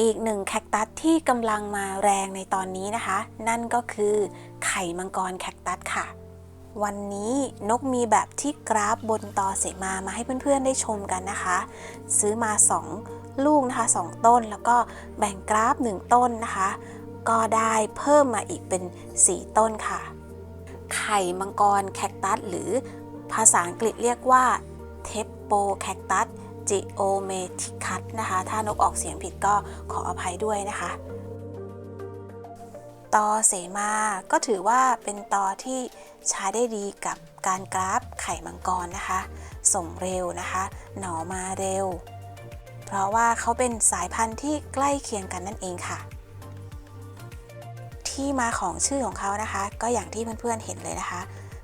อีกหนึ่งแคคตัสที่กำลังมาแรงในตอนนี้นะคะ นั่นก็คือไข่มังกรแคคตัสค่ะ วันนี้นกมีแบบที่กราฟบนตอเสมามาให้เพื่อนๆได้ชมกันนะคะ ซื้อมา 2 ลูกนะคะ 2 ต้นแล้วก็แบ่งกราฟ 1 ต้นนะคะ ก็ได้เพิ่มมาอีกเป็น 4 ต้นค่ะ ไข่มังกรแคคตัสหรือภาษาอังกฤษเรียกว่าเทปโปแคคตัส geometricus นะคะ ถ้านกออกเสียงผิดก็ขออภัยด้วยนะคะตอเสมาก็ถือว่าเป็นตอที่ใช้ได้ดีกับการกราฟไข่มังกรนะคะ ส่งเร็วนะคะ หนอมาเร็ว เพราะว่าเขาเป็นสายพันธุ์ที่ใกล้เคียงกันนั่นเองค่ะ ที่มาของชื่อของเขานะคะ ก็อย่างที่เพื่อนๆเห็นเลยนะคะ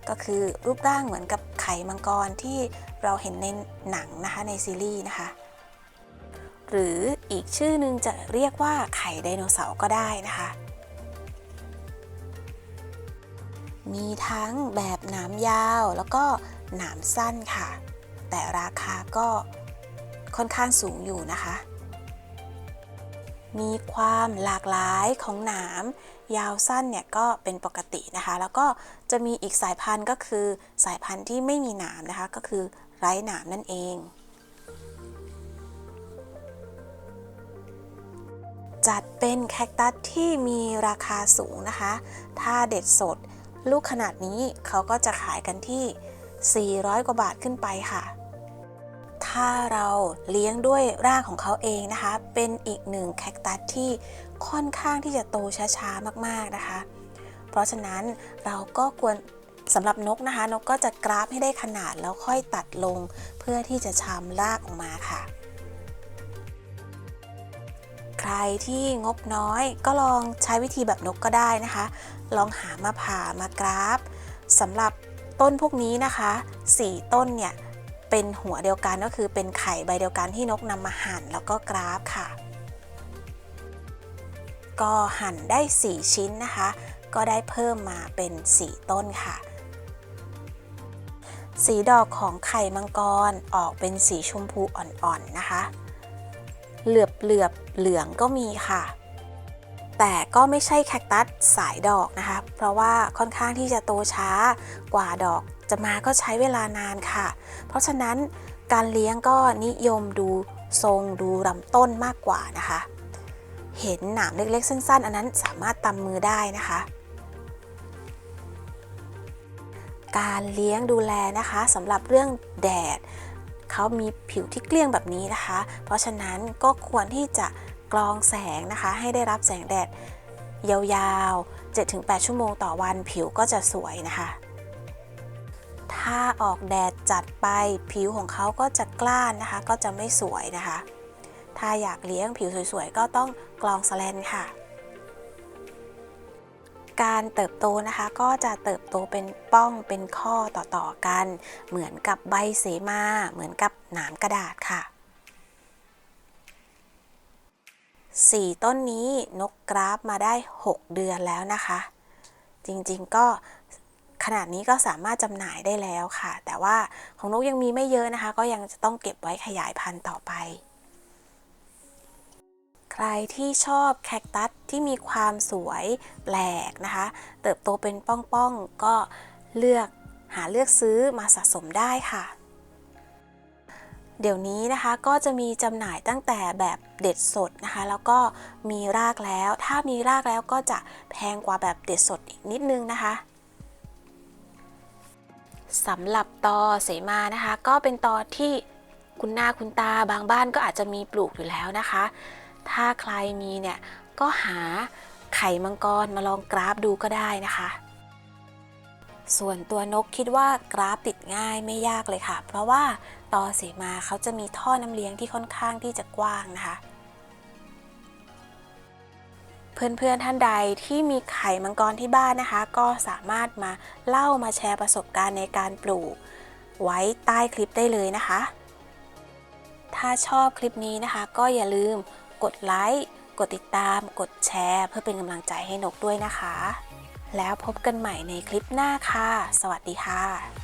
ก็คือรูปร่างเหมือนกับไข่มังกรที่ เราเห็นในหนังนะคะในซีรีส์นะคะหรืออีกชื่อหนึ่งจะเรียกว่าไข่ไดโนเสาร์ก็ได้นะคะ มีทั้งแบบหนามยาวแล้วก็หนามสั้นค่ะ แต่ราคาก็ค่อนข้างสูงอยู่นะคะ มีความหลากหลายของหนามยาวสั้นเนี่ยก็เป็นปกตินะคะ แล้วก็จะมีอีกสายพันธุ์ก็คือสายพันธุ์ที่ไม่มีหนามนะคะก็คือ ไร้หนามนั่นเอง จัดเป็นแคคตัสที่มีราคาสูงนะคะ ถ้าเด็ดสดลูกขนาดนี้เขาก็จะขายกันที่ 400 กว่าบาทขึ้นไปค่ะ ถ้าเราเลี้ยงด้วยรากของเขาเองนะคะ เป็นอีกหนึ่งแคคตัสที่ค่อนข้างที่จะโตช้าๆ มากๆนะคะ เพราะฉะนั้นเราก็ควร สำหรับนกนะคะ นกก็จะกราฟให้ได้ขนาดแล้วค่อยตัดลง เพื่อที่จะชำรากออกมาค่ะ ใครที่งบน้อยก็ลองใช้วิธีแบบนกก็ได้นะคะ ลองหามาผ่ามากราฟสำหรับต้นพวกนี้นะคะ 4 ต้นเนี่ยเป็นหัวเดียวกันก็คือเป็นไข่ใบเดียวกันที่นกนำมาหั่นแล้วก็กราฟค่ะ ก็หั่นได้ 4 ชิ้นนะคะ ก็ได้เพิ่มมาเป็น 4 ต้นค่ะ สีดอกของไข่มังกรออกเป็นสีชมพูอ่อนๆนะคะ เหลือบเหลือบเหลืองก็มีค่ะ แต่ก็ไม่ใช่แคคตัสสายดอกนะคะ เพราะว่าค่อนข้างที่จะโตช้ากว่าดอกจะมาก็ใช้เวลานานค่ะ เพราะฉะนั้นการเลี้ยงก็นิยมดูทรงดูลำต้นมากกว่านะคะ เห็นหนามเล็กๆ สั้น ๆ อันนั้นสามารถตำมือได้นะคะ การเลี้ยงดูแลนะคะสำหรับเรื่องแดด เขามีผิวที่เกลี้ยงแบบนี้นะคะ เพราะฉะนั้นก็ควรที่จะกรองแสงนะคะ ให้ได้รับแสงแดดยาวๆ 7-8 ชั่วโมงต่อวันผิวก็จะสวยนะคะถ้าออกแดดจัดไปผิวของเขาก็จะกล้านนะคะ ก็จะไม่สวยนะคะ ถ้าอยากเลี้ยงผิวสวยๆ ก็ต้องกรองสแลนค่ะ การเติบโตนะคะ ก็จะเติบโตเป็นป้องเป็นข้อต่อๆกัน เหมือนกับใบเสมาเหมือนกับหนามกระดาษค่ะ 4 ต้นนี้นกกราฟมาได้ 6 เดือนแล้วนะคะ จริงๆก็ขนาดนี้ก็สามารถจำหน่ายได้แล้วค่ะ แต่ว่าของนกยังมีไม่เยอะนะคะ ก็ยังจะต้องเก็บไว้ขยายพันธุ์ต่อไป ใครที่ชอบแคคตัสที่มีความสวยแปลกนะคะ เติบโตเป็นป้องๆ ก็เลือกหาเลือกซื้อมาสะสมได้ค่ะ เดี๋ยวนี้นะคะก็จะมีจำหน่ายตั้งแต่แบบเด็ดสดนะคะ แล้วก็มีรากแล้ว ถ้ามีรากแล้วก็จะแพงกว่าแบบเด็ดสดอีกนิดนึงนะคะสำหรับตอเสมานะคะ ก็เป็นตอที่คุณหน้าคุณตาบางบ้านก็อาจจะมีปลูกอยู่แล้วนะคะ ถ้าใครมีเนี่ยก็หาไข่มังกรมาลองกราฟดูก็ได้นะคะ ส่วนตัวนกคิดว่ากราฟติดง่ายไม่ยากเลยค่ะ เพราะว่าตอเสมาเขาจะมีท่อน้ำเลี้ยงที่ค่อนข้างที่จะกว้างนะคะ เพื่อนๆท่านใดที่มีไข่มังกรที่บ้านนะคะ ก็สามารถมาเล่ามาแชร์ประสบการณ์ในการปลูก ไว้ใต้คลิปได้เลยนะคะ ถ้าชอบคลิปนี้นะคะ ก็อย่าลืม กดไลค์ กดติดตาม กดแชร์ เพื่อเป็นกำลังใจให้นกด้วยนะคะ แล้วพบกันใหม่ในคลิปหน้าค่ะ สวัสดีค่ะ